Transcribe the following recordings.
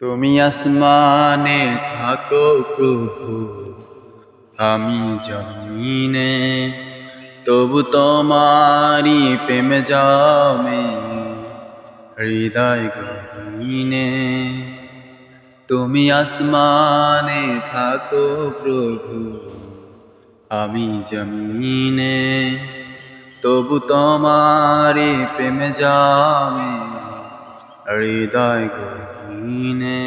তুমি আসমানে থাকো প্রভু, আমি জমিনে, তবু তোমারি প্রেম জামে, হৃদয় গহীনে। তুমি আসমানে থাকো প্রভু, আমি জমিনে, তবু তোমারি প্রেম জামে, হৃদয় গহীনে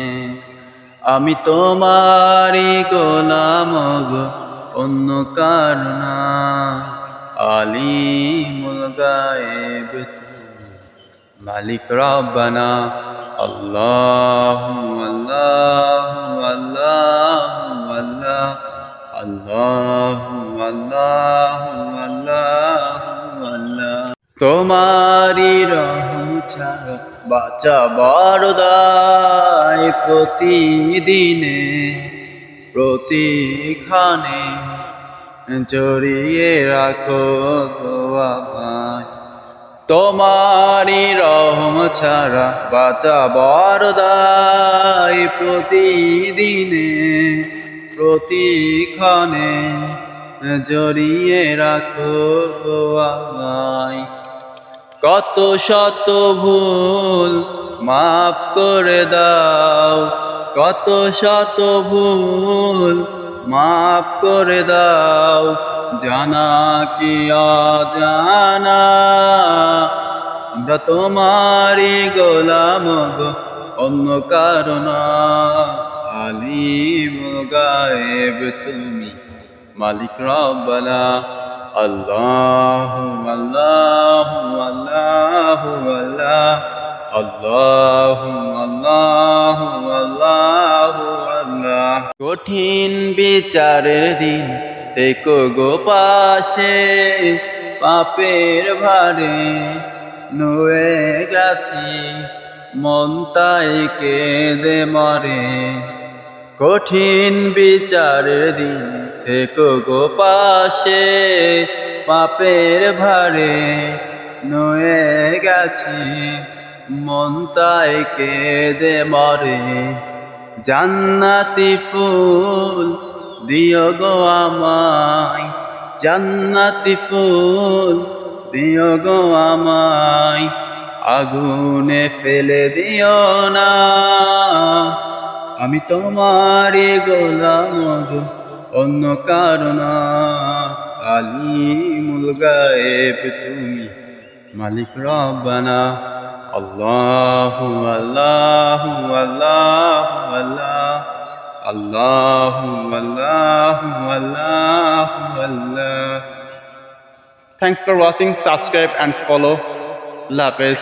আমি তোমারি গোলাম অন্য কারণা আলিমুল গায়েব তুমি, মালিক রব্বানা। আল্লাহ আল্লাহ আল্লাহ আল্লাহ আল্লাহ আল্লাহ আল্লাহ আল্লাহ। তোমারি রহম ছাড়া বাঁচা বরদায় প্রতিদিনে, প্রতিখানে জড়িয়ে রাখো গোয়া ভাই তোমারি রহম ছাড়া বাঁচা বরদায় প্রতিদিনে প্রতিক্ষণে জড়িয়ে রাখো গোয়াই কত শত ভুল মাফ করে দাও, কত শত ভুল মাফ করে দাও, জানা কি অজানা? আমরা তোমারই গোলাম গো, অন্য কারণা আলিম গায়েব তুমি, মালিক রব্বানা। আল্লাহ আল্লাহ আল্লাহ। কঠিন বিচারের দিন তেকো গো পাশে, পাপের ভারে নুয়ে গেছি, মন তাই কেঁদে মরে। কঠিন বিচারের দিন থেকো গো পাশে, পাপের ভারে নয়ে গেছি। মন তাই কেঁদে মরে। জান্নাতি ফুল দিও গো আমায়। জান্নাতি ফুল দিও গো আমায়। আগুনে ফেলে দিও না। আমি তোমারই গোলাম গো, অন্য কারণা আলিমুল গায়েব তুমি। মালিক রব্বানা আল্লাহু আল্লাহু আল্লাহু আল্লাহ আল্লাহু আল্লাহু আল্লাহু আল্লাহ thanks for watching subscribe and follow লাপেস